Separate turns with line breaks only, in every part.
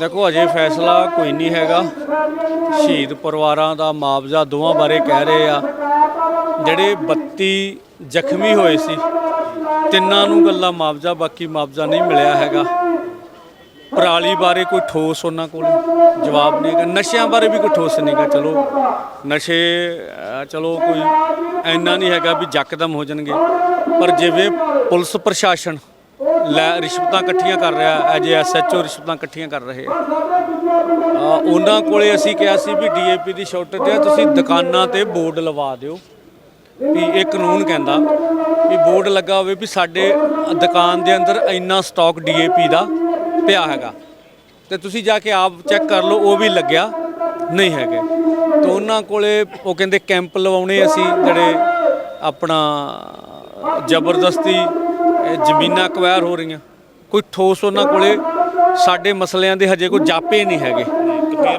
ਦੇਖੋ, ਅਜੇ ਫੈਸਲਾ ਕੋਈ ਨਹੀਂ ਹੈਗਾ। ਸ਼ਹੀਦ ਪਰਿਵਾਰਾਂ ਦਾ ਮੁਆਵਜ਼ਾ ਦੋਵਾਂ ਬਾਰੇ ਕਹਿ ਰਹੇ ਆ। ਜਿਹੜੇ 32 ਜ਼ਖਮੀ ਹੋਏ ਸੀ, ਤਿੰਨਾਂ ਨੂੰ ਗੱਲਾਂ ਮੁਆਵਜ਼ਾ, ਬਾਕੀ ਮੁਆਵਜ਼ਾ ਨਹੀਂ ਮਿਲਿਆ ਹੈਗਾ। ਪਰਾਲੀ ਬਾਰੇ ਕੋਈ ਠੋਸ ਉਹਨਾਂ ਕੋਲ ਜਵਾਬ ਨਹੀਂ ਹੈਗਾ। ਨਸ਼ਿਆਂ ਬਾਰੇ ਵੀ ਕੋਈ ਠੋਸ ਨਹੀਂਗਾ ਚਲੋ, ਨਸ਼ੇ ਚਲੋ ਕੋਈ ਐਨਾ ਨਹੀਂ ਹੈਗਾ ਵੀ ਯਕਦਮ ਹੋ ਜਾਣਗੇ। ਪਰ ਜਿਵੇਂ ਪੁਲਿਸ ਪ੍ਰਸ਼ਾਸਨ ਲੈ ਰਿਸ਼ਵਤਾਂ ਇਕੱਠੀਆਂ ਕਰ ਰਿਹਾ ਐਜ ਐਸਐਚਓ ਰਿਸ਼ਵਤਾਂ ਇਕੱਠੀਆਂ ਕਰ ਰਹੇ ਆ ਉਹਨਾਂ ਕੋਲੇ ਅਸੀਂ ਕਿਹਾ ਸੀ ਵੀ ਡੀਏਪੀ ਦੀ ਸ਼ਾਰਟੇਜ ਹੈ, ਤੁਸੀਂ ਦੁਕਾਨਾਂ ਤੇ ਬੋਰਡ ਲਵਾ ਦਿਓ। ਵੀ ਇਹ ਕਾਨੂੰਨ ਕਹਿੰਦਾ ਵੀ ਬੋਰਡ ਲੱਗਾ ਹੋਵੇ ਵੀ ਸਾਡੇ ਦੁਕਾਨ ਦੇ ਅੰਦਰ ਇੰਨਾ ਸਟਾਕ ਡੀਏਪੀ ਦਾ ਪਿਆ ਹੈਗਾ। ਤੇ ਤੁਸੀਂ ਜਾ ਕੇ ਆਪ ਚੈੱਕ ਕਰ ਲਓ, ਉਹ ਵੀ ਲੱਗਿਆ, ਨਹੀਂ ਹੈਗੇ। ਤੇ ਉਹਨਾਂ ਕੋਲੇ ਉਹ ਕਹਿੰਦੇ ਕੈਂਪ ਲਵਾਉਣੇ ਅਸੀਂ, ਜਿਹੜੇ ਆਪਣਾ ਜ਼ਬਰਦਸਤੀ ਇਹ ਜ਼ਮੀਨਾਂ ਅਕਵਾਇਰ ਹੋ ਰਹੀਆਂ। ਕੋਈ ਠੋਸ ਉਹਨਾਂ ਕੋਲੇ ਸਾਡੇ ਮਸਲਿਆਂ ਦੇ ਹਜੇ ਕੋਈ ਜਾਪੇ ਨਹੀਂ ਹੈਗੇ।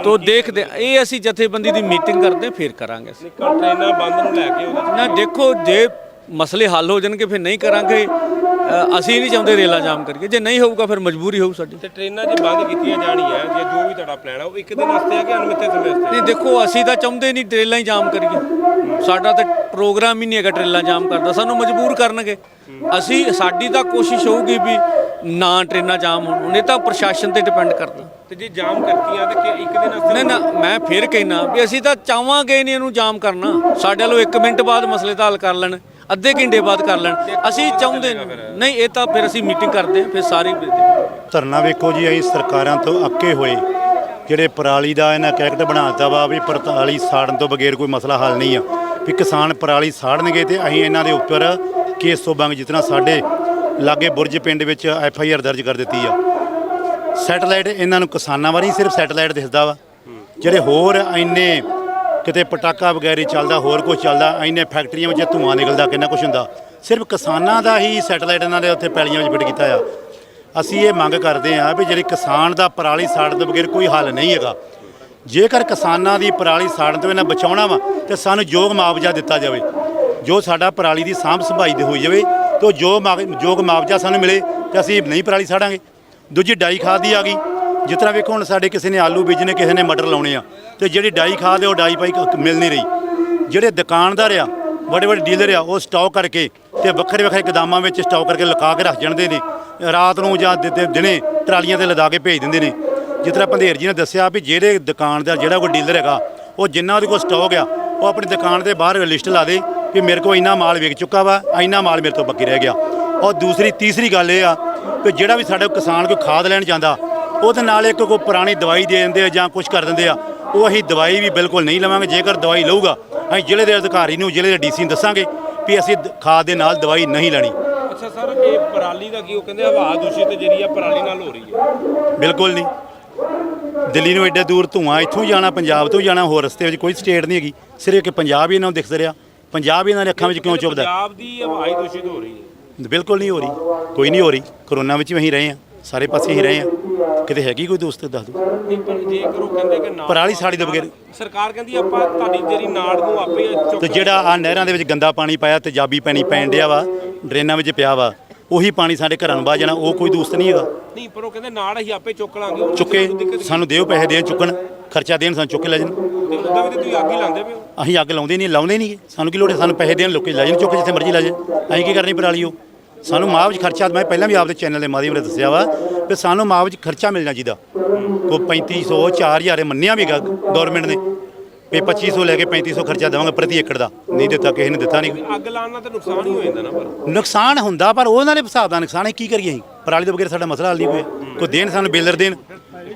ਤੋ ਦੇਖਦੇ ਇਹ ਅਸੀਂ ਜਥੇਬੰਦੀ ਦੀ ਮੀਟਿੰਗ ਕਰਦੇ ਫਿਰ ਕਰਾਂਗੇ ਅਸੀਂ।
ਟ੍ਰੇਨਾਂ ਬੰਦ ਨੂੰ ਲੈ ਕੇ ਉਹਦੇ
ਨਾ ਦੇਖੋ ਜੇ ਮਸਲੇ ਹੱਲ ਹੋ ਜਾਣਗੇ ਫਿਰ ਨਹੀਂ ਕਰਾਂਗੇ। ਅਸੀਂ ਨਹੀਂ ਚਾਹੁੰਦੇ ਰੇਲਾ ਜਾਮ ਕਰੀਏ। ਜੇ ਨਹੀਂ ਹੋਊਗਾ ਫਿਰ ਮਜਬੂਰੀ ਹੋਊ ਸਾਡੀ।
ਤੇ ਟ੍ਰੇਨਾਂ ਜੇ ਬੰਦ ਕੀਤੀਆਂ ਜਾਣੀਆਂ ਜੇ ਜੋ ਵੀ ਤੁਹਾਡਾ ਪਲਾਨ ਆ ਉਹ ਇੱਕ ਦਿਨ ਵਾਸਤੇ ਆ ਕਿ ਅਨਮਿੱਤੇ ਸਮੇਂ ਵਾਸਤੇ
ਨਹੀਂ ਦੇਖੋ ਅਸੀਂ ਤਾਂ ਚਾਹੁੰਦੇ ਨਹੀਂ ਟ੍ਰੇਲਾਂ ਹੀ ਜਾਮ ਕਰੀਏ। ਸਾਡਾ ਤਾਂ ਪ੍ਰੋਗਰਾਮ ਹੀ ਨਹੀਂ ਹੈਗਾ ਟ੍ਰੇਲਾਂ ਜਾਮ ਕਰਦਾ ਸਾਨੂੰ ਮਜਬੂਰ ਕਰਨਗੇ। ਅਸੀਂ ਸਾਡੀ ਤਾਂ ਕੋਸ਼ਿਸ਼ ਹੋਊਗੀ ਵੀ ਨਾ ਟ੍ਰੇਨਾਂ ਜਾਮ ਹੋਣ ਇਹ ਤਾਂ ਪ੍ਰਸ਼ਾਸਨ ਤੇ ਡਿਪੈਂਡ ਕਰਦਾ
ਤੇ ਜੇ ਜਾਮ ਕਰਤੀਆਂ ਤੇ ਕਿ ਇੱਕ ਦਿਨ ਵਾਸਤੇ
ਨਾ ਨਾ ਮੈਂ ਫਿਰ ਕਹਿਣਾ ਵੀ ਅਸੀਂ ਤਾਂ ਚਾਹਾਂਗੇ ਨਹੀਂ ਇਹਨੂੰ ਜਾਮ ਕਰਨਾ। ਸਾਡੇ ਵੱਲੋਂ 1 ਮਿੰਟ ਬਾਅਦ ਮਸਲੇ ਦਾ ਹੱਲ ਕਰ ਲੈਣ ਅੱਧੇ ਘੰਟੇ ਬਾਅਦ ਕਰ ਲੈਣ। ਅਸੀਂ ਚਾਹੁੰਦੇ ਨਹੀਂ ਨਹੀਂ ਇਹ ਤਾਂ ਫਿਰ ਅਸੀਂ ਮੀਟਿੰਗ ਕਰਦੇ ਹਾਂ ਫਿਰ ਸਾਰੀ
ਧਰਨਾ ਵੇਖੋ ਜੀ ਅਸੀਂ ਸਰਕਾਰਾਂ ਤੋਂ ਅੱਕੇ ਹੋਏ। ਜਿਹੜੇ ਪਰਾਲੀ ਦਾ ਇਹਨਾਂ ਕੈਕਟ ਬਣਾਤਾ ਵਾ ਵੀ ਪਰਾਲੀ ਸਾੜਨ ਤੋਂ ਬਗੈਰ ਕੋਈ ਮਸਲਾ ਹੱਲ ਨਹੀਂ ਆ। ਵੀ ਕਿਸਾਨ ਪਰਾਲੀ ਸਾੜਨਗੇ ਤੇ ਅਸੀਂ ਇਹਨਾਂ ਦੇ ਉੱਪਰ ਕੇਸ ਤੋਂ ਬੰਗ ਜਿਤਨਾ ਸਾਡੇ ਲਾਗੇ ਬੁਰਜ ਪਿੰਡ ਵਿੱਚ ਐਫ ਆਈ ਆਰ ਦਰਜ ਕਰ ਦਿੱਤੀ ਆ। ਸੈਟਲਾਈਟ ਇਹਨਾਂ ਨੂੰ ਕਿਸਾਨਾਂ ਵਾਰੀ ਸਿਰਫ ਸੈਟਲਾਈਟ ਦਿਸਦਾ ਵਾ। ਜਿਹੜੇ ਹੋਰ ਇੰਨੇ ਕਿਤੇ ਪਟਾਕਾ ਵਗੈਰੇ ਚੱਲਦਾ, ਹੋਰ ਕੁਝ ਚੱਲਦਾ, ਇੰਨੇ ਫੈਕਟਰੀਆਂ ਵਿੱਚ ਧੂਆਂ ਨਿਕਲਦਾ, ਕਿੰਨਾ ਕੁਝ ਹੁੰਦਾ। ਸਿਰਫ ਕਿਸਾਨਾਂ ਦਾ ਹੀ ਸੈਟਲਾਈਟ ਇਹਨਾਂ ਦੇ ਉੱਥੇ ਪੈਲੀਆਂ ਵਿੱਚ ਫਿੱਟ ਕੀਤਾ ਆ। ਅਸੀਂ ਇਹ ਮੰਗ ਕਰਦੇ ਹਾਂ ਵੀ ਜਿਹੜੀ ਕਿਸਾਨ ਦਾ ਪਰਾਲੀ ਸਾੜਨ ਦੇ ਬਗੈਰ ਕੋਈ ਹੱਲ ਨਹੀਂ ਹੈਗਾ ਜੇਕਰ ਕਿਸਾਨਾਂ ਦੀ ਪਰਾਲੀ ਸਾੜਨ ਤੋਂ ਇਹਨਾਂ ਬਚਾਉਣਾ ਵਾ, ਤੇ ਸਾਨੂੰ ਯੋਗ ਮੁਆਵਜ਼ਾ ਦਿੱਤਾ ਜਾਵੇ। ਜੋ ਸਾਡਾ ਪਰਾਲੀ ਦੀ ਸਾਂਭ ਸੰਭਾਈ ਦੇ ਹੋਈ ਜਾਵੇ, ਤੇ ਉਹ ਜੋ ਯੋਗ ਮੁਆਵਜ਼ਾ ਸਾਨੂੰ ਮਿਲੇ, ਤੇ ਅਸੀਂ ਨਹੀਂ ਪਰਾਲੀ ਸਾੜਾਂਗੇ। ਦੂਜੀ ਡਾਈ ਖਾਦ ਦੀ ਆ ਗਈ। ਜਿਸ ਤਰ੍ਹਾਂ ਵੇਖੋ, ਹੁਣ ਸਾਡੇ ਕਿਸੇ ਨੇ ਆਲੂ ਬੀਜਣੇ, ਕਿਸੇ ਨੇ ਮਟਰ ਲਾਉਣੇ ਆ, ਤੇ ਜਿਹੜੀ ਡਾਈ ਖਾਦ ਹੈ ਉਹ ਡਾਈ ਪਾਈ ਮਿਲ ਨਹੀਂ ਰਹੀ। ਜਿਹੜੇ ਦੁਕਾਨਦਾਰ ਆ ਵੱਡੇ ਵੱਡੇ ਡੀਲਰ ਆ, ਉਹ ਸਟਾਕ ਕਰਕੇ ਤੇ ਵੱਖਰੇ ਵੱਖਰੇ ਗਦਾਮਾਂ ਵਿੱਚ ਸਟਾਕ ਕਰਕੇ ਲੁਕਾ ਕੇ ਰੱਖ ਜਾਂਦੇ ਨੇ। ਰਾਤ ਨੂੰ ਜਾਂ ਦਿਨੇ ਟਰਾਲੀਆਂ ਤੇ ਲਦਾ ਕੇ ਭੇਜ ਦਿੰਦੇ ਨੇ। ਜਿਸ ਤਰ੍ਹਾਂ ਪੰਧੇਰ ਜੀ ਨੇ ਦੱਸਿਆ ਵੀ ਜਿਹੜੇ ਦੁਕਾਨਦਾਰ ਜਿਹੜਾ ਕੋਈ ਡੀਲਰ ਹੈਗਾ ਉਹ ਜਿੰਨਾ ਉਹਦੇ ਕੋਲ ਸਟਾਕ ਆ ਉਹ ਆਪਣੀ ਦੁਕਾਨ ਦੇ ਬਾਹਰ ਲਿਸਟ ਲਾ ਦੇ ਕਿ ਮੇਰੇ ਕੋਲ ਇੰਨਾ ਮਾਲ ਵਿਕ ਚੁੱਕਾ ਵਾ ਇੰਨਾ ਮਾਲ ਮੇਰੇ ਤੋਂ ਬਾਕੀ ਰਹਿ ਗਿਆ। ਔਰ ਦੂਸਰੀ ਤੀਸਰੀ ਗੱਲ ਇਹ ਆ ਕਿ ਜਿਹੜਾ ਵੀ ਸਾਡੇ ਕਿਸਾਨ ਕੋਈ ਖਾਦ ਲੈਣ ਜਾਂਦਾ ਉਹਦੇ ਨਾਲ ਇੱਕ ਕੋਈ ਪੁਰਾਣੀ ਦਵਾਈ ਦੇ ਦਿੰਦੇ ਆ ਜਾਂ ਕੁਝ ਕਰ ਦਿੰਦੇ ਆ ਉਹ ਅਸੀਂ ਦਵਾਈ ਵੀ ਬਿਲਕੁਲ ਨਹੀਂ ਲਵਾਂਗੇ ਜੇਕਰ ਦਵਾਈ ਲਊਗਾ ਅਸੀਂ ਜ਼ਿਲ੍ਹੇ ਦੇ ਅਧਿਕਾਰੀ ਨੂੰ ਜ਼ਿਲ੍ਹੇ ਦੇ ਡੀਸੀ ਨੂੰ ਦੱਸਾਂਗੇ ਵੀ ਅਸੀਂ ਦ- ਖਾਦ ਦੇ ਨਾਲ ਦਵਾਈ ਨਹੀਂ ਲੈਣੀ।
ਅੱਛਾ ਸਰ ਇਹ ਪਰਾਲੀ ਦਾ ਕੀ ਉਹ ਕਹਿੰਦੇ ਹਵਾ ਦੂਸ਼ਿਤ ਜਿਹੜੀ ਆ ਪਰਾਲੀ ਨਾਲ ਹੋ ਰਹੀ ਹੈ।
ਬਿਲਕੁਲ ਨਹੀਂ। ਦਿੱਲੀ ਨੂੰ ਐਡੇ ਦੂਰ ਧੂਆਂ ਇੱਥੋਂ ਜਾਣਾ ਪੰਜਾਬ ਤੋਂ ਜਾਣਾ ਹੋਰ ਰਸਤੇ ਵਿੱਚ ਕੋਈ ਸਟੇਟ ਨਹੀਂ ਹੈਗੀ। ਸਿਰਫ ਕਿ ਪੰਜਾਬ ਹੀ ਇਹਨਾਂ ਨੂੰ ਦਿਖਦਾ ਰਿਹਾ। ਪੰਜਾਬ ਹੀ ਇਹਨਾਂ ਦੇ ਅੱਖਾਂ ਵਿੱਚ ਕਿਉਂ ਚੁੱਭਦਾ
ਪੰਜਾਬ ਦੀ ਹਵਾ ਹੀ ਦੂਸ਼ਿਤ ਹੋ ਰਹੀ ਹੈ।
ਬਿਲਕੁਲ ਨਹੀਂ ਹੋ ਰਹੀ। ਕੋਈ ਨਹੀਂ ਹੋ ਰਹੀ। ਕਰੋਨਾ ਵਿੱਚ ਵੀ ਅਸੀਂ ਰਹੇ ਹਾਂ। ਸਾਰੇ ਪਾਸੇ ਹੀ ਰਹੇ ਹਾਂ। ਕਿਤੇ ਹੈਗੀ ਕੋਈ ਦੋਸਤ ਦੱਸ ਦਿਓ?
ਨਹੀਂ ਪਰ ਜੇਕਰ ਉਹ ਕਹਿੰਦੇ ਕਿ ਨਾੜ
ਪਰਾਲੀ ਸਾੜੀ ਤੋਂ ਬਗੈਰ
ਸਰਕਾਰ ਕਹਿੰਦੀ ਆਪਾਂ ਤੁਹਾਡੀ ਜਿਹੜੀ ਨਾੜ ਨੂੰ ਆਪੇ ਚੁੱਕ
ਤੇ ਜਿਹੜਾ ਆ ਨਹਿਰਾਂ ਦੇ ਵਿੱਚ ਗੰਦਾ ਪਾਣੀ ਪਾਇਆ ਤੇਜ਼ਾਬੀ ਪਾਣੀ ਪੈਣ ਡਿਆ ਵਾ ਡਰੇਨਾਂ ਵਿੱਚ ਪਿਆ ਵਾ ਉਹੀ ਪਾਣੀ ਸਾਡੇ ਘਰਾਂ ਨੂੰ ਬਾਹ ਜਾਣਾ ਉਹ ਕੋਈ ਦੋਸਤ ਨਹੀਂ ਹੈਗਾ।
ਨਹੀਂ ਪਰ ਉਹ ਕਹਿੰਦੇ ਨਾੜ ਅਸੀਂ ਆਪੇ ਚੁੱਕ ਲਾਂਗੇ ਉਹ
ਚੁੱਕੇ
ਸਾਨੂੰ
ਦਿਓ ਪੈਸੇ ਦੇਣ ਚੁੱਕਣ ਖਰਚਾ ਦੇਣ ਸਾਨੂੰ ਚੁੱਕ ਕੇ ਲੈ ਜਾਣ।
ਤੇ ਉਦਾਂ ਵੀ ਤੇ ਤੁਸੀਂ ਅੱਗ ਹੀ ਲਾਉਂਦੇ ਪਏ ਹੋ।
ਅਸੀਂ ਅੱਗ ਲਾਉਂਦੇ ਨਹੀਂ ਲਾਉਂਦੇ ਨਹੀਂ। ਸਾਨੂੰ ਕੀ ਲੋੜ ਹੈ? ਸਾਨੂੰ ਪੈਸੇ ਦੇਣ ਲੋਕੀ ਲੈ ਜਾਣ ਚੁੱਕ ਜਿੱਥੇ ਮਰਜ਼ੀ ਲੈ ਜਾਣ। ਅਸੀਂ ਕੀ ਕਰਨੀ ਪਰਾਲੀ ਉਹ? ਸਾਨੂੰ ਮੁਆਵਜ਼ ਖਰਚਾ ਮੈਂ ਪਹਿਲਾਂ ਵੀ ਆਪਦੇ ਚੈਨਲ ਦੇ ਮਾਧਿਅਮ ਨਾਲ ਦੱਸਿਆ ਵਾ ਕਿ ਸਾਨੂੰ ਮੁਆਵਜ਼ ਖਰਚਾ ਮਿਲਣਾ ਚਾਹੀਦਾ। ਕੋ 3500 4000 ਮੰਨਿਆ ਵੀ ਗਵਰਨਮੈਂਟ ਨੇ। ਵੀ 2500 ਲੈ ਕੇ 3500 ਖਰਚਾ ਦੇਵਾਂਗੇ ਪ੍ਰਤੀ ਏਕੜ ਦਾ। ਨਹੀਂ ਦਿੱਤਾ ਕਿਸੇ ਨੇ ਦਿੱਤਾ ਨਹੀਂ।
ਅੱਗ ਲਾਉਣ ਨਾਲ ਤਾਂ ਨੁਕਸਾਨ ਹੀ ਹੋ ਜਾਂਦਾ ਨਾ ਪਰ।
ਨੁਕਸਾਨ ਹੁੰਦਾ ਪਰ ਉਹਨਾਂ ਦੇ ਹਿਸਾਬ ਦਾ ਨੁਕਸਾਨ ਹੈ ਕੀ ਕਰੀਏ ਅਸੀਂ? ਪਰਾਲੀ ਤੋਂ ਬਗੈਰ ਸਾਡਾ ਮਸਲਾ ਹੱਲ ਨਹੀਂ ਹੋਇਆ। ਕੋਈ ਦੇਣ ਸਾਨੂੰ ਬੇਲਰ ਦੇਣ।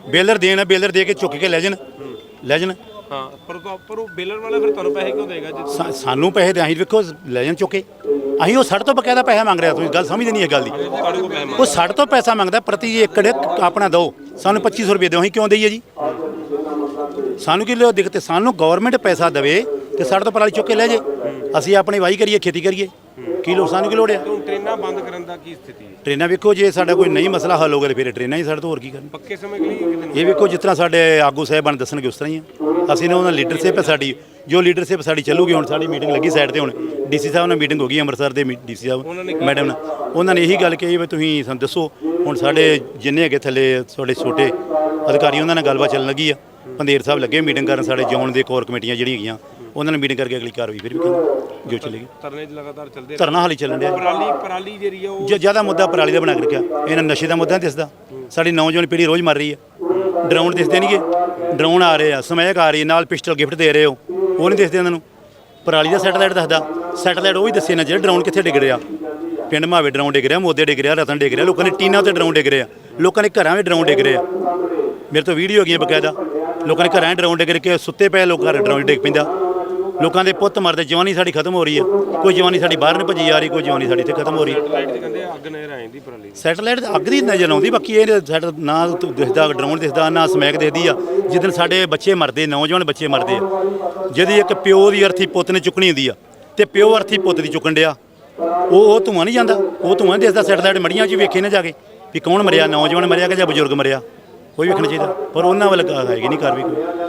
ਬੇਲਰ ਦੇਣ ਬੇਲਰ ਦੇ ਕੇ ਚੁੱਕ ਕੇ ਲੈ ਜਾਣ। ਲੈ ਜਾਣ।
ਹਾਂ ਪਰ ਉਹ- ਪਰ ਉਹ ਬੇਲਰ ਵਾਲਾ ਫਿਰ ਤੁਹਾਨੂੰ ਪੈਸੇ ਕਿਉਂ ਦੇਗਾ ਜੇ
ਸਾਨੂੰ ਪੈਸੇ ਦੇ ਅਸੀਂ ਵੇਖੋ ਲੈ ਜਾਣ ਚੁੱਕੇ ਅਸੀਂ ਉਹ ਸਾਡੇ ਤੋਂ ਬਕਾਇਦਾ ਪੈਸਾ ਮੰਗ ਰਿਹਾ ਤੁਸੀਂ ਗੱਲ ਸਮਝਦੇ ਨਹੀਂ ਇਹ ਗੱਲ ਦੀ। ਉਹ ਸਾਡੇ ਤੋਂ ਪੈਸਾ ਮੰਗਦਾ ਪ੍ਰਤੀ ਏਕੜ ਆਪਣਾ ਦਿਓ। ਸਾਨੂੰ 2500 ਰੁਪਏ ਦਿਓ ਅਸੀਂ ਕਿਉਂ ਦਈਏ ਜੀ? ਸਾਨੂੰ ਕੀ ਲਿਓ ਦਿੱਕਤ ਹੈ? ਸਾਨੂੰ ਗਵਰਨਮੈਂਟ ਪੈਸਾ ਦੇਵੇ ਤੇ ਸਾਡੇ ਤੋਂ ਪਰਾਲੀ ਚੁੱਕ ਕੇ ਲੈ ਜੇ। ਅਸੀਂ ਆਪਣੀ ਵਾਹੀ ਕਰੀਏ ਖੇਤੀ ਕਰੀਏ। ਕੀ ਲੋੜ? ਸਾਨੂੰ ਕੀ ਲੋੜ ਹੈ?
ਹੁਣ ਟ੍ਰੇਨਾਂ ਬੰਦ ਕਰਨ ਦਾ ਕੀ ਸਥਿਤੀ ਹੈ?
ਟ੍ਰੇਨਾਂ ਵੇਖੋ ਜੇ ਸਾਡਾ ਕੋਈ ਨਹੀਂ ਮਸਲਾ ਹੱਲ ਹੋਗਾ ਤੇ ਫਿਰ ਟ੍ਰੇਨਾਂ ਹੀ ਸਾਡੇ ਤੋਂ ਹੋਰ ਕੀ ਕਰਨ
ਪੱਕੇ ਸਮੇਂ ਕੇ ਲਈ ਕਿਤੇ
ਇਹ ਵੇਖੋ ਜਿਸ ਤਰ੍ਹਾਂ ਸਾਡੇ ਆਗੂ ਸਾਹਿਬਾਨ ਦੱਸਣਗੇ ਉਸ ਤਰ੍ਹਾਂ ਹੀ ਆ ਅਸੀਂ ਨਾ ਉਹਨਾਂ ਲੀਡਰਸ਼ਿਪ ਹੈ ਸਾਡੀ। ਜੋ ਲੀਡਰਸ਼ਿਪ ਸਾਡੀ ਚੱਲੂਗੀ ਹੁਣ ਸਾਡੀ ਮੀਟਿੰਗ ਲੱਗੀ ਸਾਈਡ ਤੇ ਹੁਣ। ਡੀਸੀ ਸਾਹਿਬ ਨਾਲ ਮੀਟਿੰਗ ਹੋ ਗਈ ਅੰਮ੍ਰਿਤਸਰ ਦੇ ਡੀਸੀ ਸਾਹਿਬ
ਕੀ
ਮੈਡਮ ਨਾਲ। ਉਹਨਾਂ ਨੇ ਇਹੀ ਗੱਲ ਕਹੀ ਵੀ ਤੁਸੀਂ ਸਾਨੂੰ ਦੱਸੋ ਹੁਣ ਸਾਡੇ ਜਿੰਨੇ ਹੈਗੇ ਥੱਲੇ ਤੁਹਾਡੇ ਛੋਟੇ ਅਧਿਕਾਰੀ ਉਹਨਾਂ ਨਾਲ ਗੱਲਬਾਤ ਚੱਲਣ ਲੱਗੀ ਆ। ਪੰਦੇਰ ਸਾਹਿਬ ਲੱਗੇ ਮੀਟਿੰਗ ਕਰਨ ਸਾਡੇ ਜ਼ੋਨ ਦੇ ਕੋਰ ਕਮੇਟੀਆਂ ਜਿਹੜੀਆਂ ਹੈਗੀਆਂ ਉਹਨਾਂ ਨਾਲ ਮੀਟਿੰਗ ਕਰਕੇ ਅਗਲੀ ਕਾਰਵਾਈ ਫਿਰ ਵੀ ਕਰਾਂਗੇ। ਜੋ ਚੱਲੇਗੀ।
ਧਰਨੇ ਲਗਾਤਾਰ ਚੱਲਦੇ
ਧਰਨਾ ਹਾਲੀ ਚੱਲਣ ਡਿਆ
ਪਰਾਲੀ ਪਰਾਲੀ ਜਿਹੜੀ ਆ ਉਹ
ਜੇ ਜ਼ਿਆਦਾ ਮੁੱਦਾ ਪਰਾਲੀ ਦਾ ਬਣਾ ਕੇ ਰੱਖਿਆ। ਇਹਨਾਂ ਨਸ਼ੇ ਦਾ ਮੁੱਦਾ ਨਹੀਂ ਦਿਸਦਾ ਸਾਡੀ ਨੌਜਵਾਨ ਪੀੜ੍ਹੀ ਰੋਜ਼ ਮਰ ਰਹੀ ਹੈ ਡਰਾਉਣ ਦਿਸਦੇ ਨਹੀਂਗੇ ਡਰਾਉਣ ਆ ਰਹੇ ਆ। ਸਮੈਕ ਆ ਰਹੀ ਨਾਲ ਪਿਸਟਲ ਗਿਫਟ ਦੇ ਰਹੇ ਹੋ। ਉਹ ਨਹੀਂ ਦਿਸਦੇ ਉਹਨਾਂ ਨੂੰ। ਪਰਾਲੀ ਦਾ ਸੈਟਲਾਈਟ ਦੱਸਦਾ। ਸੈਟਲਾਈਟ ਉਹ ਹੀ ਦੱਸੇ ਨਾ ਜਿਹੜਾ ਡਰਾਉਣ ਕਿੱਥੇ ਡਿੱਗ ਰਿਹਾ ਪਿੰਡ ਮਾਵੇ ਡਰਾਉਣ ਡਿੱਗ ਰਿਹਾ ਮੋਦੇ ਡਿੱਗ ਰਿਹਾ ਰਤਨ ਡਿੱਗ ਰਿਹਾ। ਲੋਕਾਂ ਨੇ ਟੀਨਾਂ ਤੇ ਡਰਾਉਣ ਡਿੱਗ ਰਿਹਾ ਲੋਕਾਂ ਦੇ ਘਰਾਂ ਵਿੱਚ ਡਰਾਉਣ ਡਿੱਗ ਰਿਹਾ ਮੇਰੇ ਤੋਂ ਵੀਡੀਓ ਹੈਗੀਆਂ ਬਕਾਇਦਾ। ਲੋਕਾਂ ਦੇ ਘਰਾਂ ਡਰਾਉਣ ਡਿੱਗ ਕੇ ਸੁੱਤੇ ਪਏ ਲੋਕ ਘਰ ਡਰਾਉਣ ਡਿੱਗ ਪੈਂਦਾ। ਲੋਕਾਂ ਦੇ ਪੁੱਤ ਮਰਦੇ ਜਵਾਨੀ ਸਾਡੀ ਖਤਮ ਹੋ ਰਹੀ ਹੈ ਕੋਈ ਜਵਾਨੀ ਸਾਡੀ ਬਾਹਰ ਨਹੀਂ ਭੱਜੀ ਜਾ ਰਹੀ ਕੋਈ ਜਵਾਨੀ ਸਾਡੀ ਇੱਥੇ ਖਤਮ ਹੋ ਰਹੀ। ਹੈ
ਕਹਿੰਦੇ ਅੱਗ ਨਜ਼ਰ ਪਰਾਲੀ ਦੀ।
ਸੈਟਲਾਈਟ ਅੱਗ ਦੀ ਨਜ਼ਰ ਆਉਂਦੀ ਬਾਕੀ ਇਹ ਸੈਟ ਨਾ ਤ- ਦਿਸਦਾ ਡਰੋਨ ਦਿਸਦਾ ਨਾ ਸਮੈਕ ਦਿਸਦੀ ਆ। ਜਿੱਦਨ ਸਾਡੇ ਬੱਚੇ ਮਰਦੇ ਨੌਜਵਾਨ ਬੱਚੇ ਮਰਦੇ ਆ। ਜਿਹਦੀ ਇੱਕ ਪਿਓ ਦੀ ਅਰਥੀ ਪੁੱਤ ਨੇ ਚੁੱਕਣੀ ਹੁੰਦੀ ਆ ਤੇ ਪਿਓ ਅਰਥੀ ਪੁੱਤ ਦੀ ਚੁੱਕਣ ਡਿਆ। ਉਹ ਉਹ ਧੂੰਆਂ ਨਹੀਂ ਜਾਂਦਾ ਉਹ ਧੂੰਆਂ ਦਿਸਦਾ ਸੈਟਲਾਈਟ ਮੜੀਆਂ 'ਚ ਵੇਖੇ ਨਾ ਜਾ ਕੇ ਵੀ ਕੌਣ ਮਰਿਆ ਨੌਜਵਾਨ ਮਰਿਆ ਕਿ ਜਾਂ ਬਜ਼ੁਰਗ ਮਰਿਆ। ਕੋਈ ਵੇਖਣਾ ਚਾਹੀਦਾ ਪਰ ਉਹਨਾਂ ਵੱਲ ਹੈਗੀ ਨਹੀਂ ਕਾਰਵਾਈ ਕੋਈ।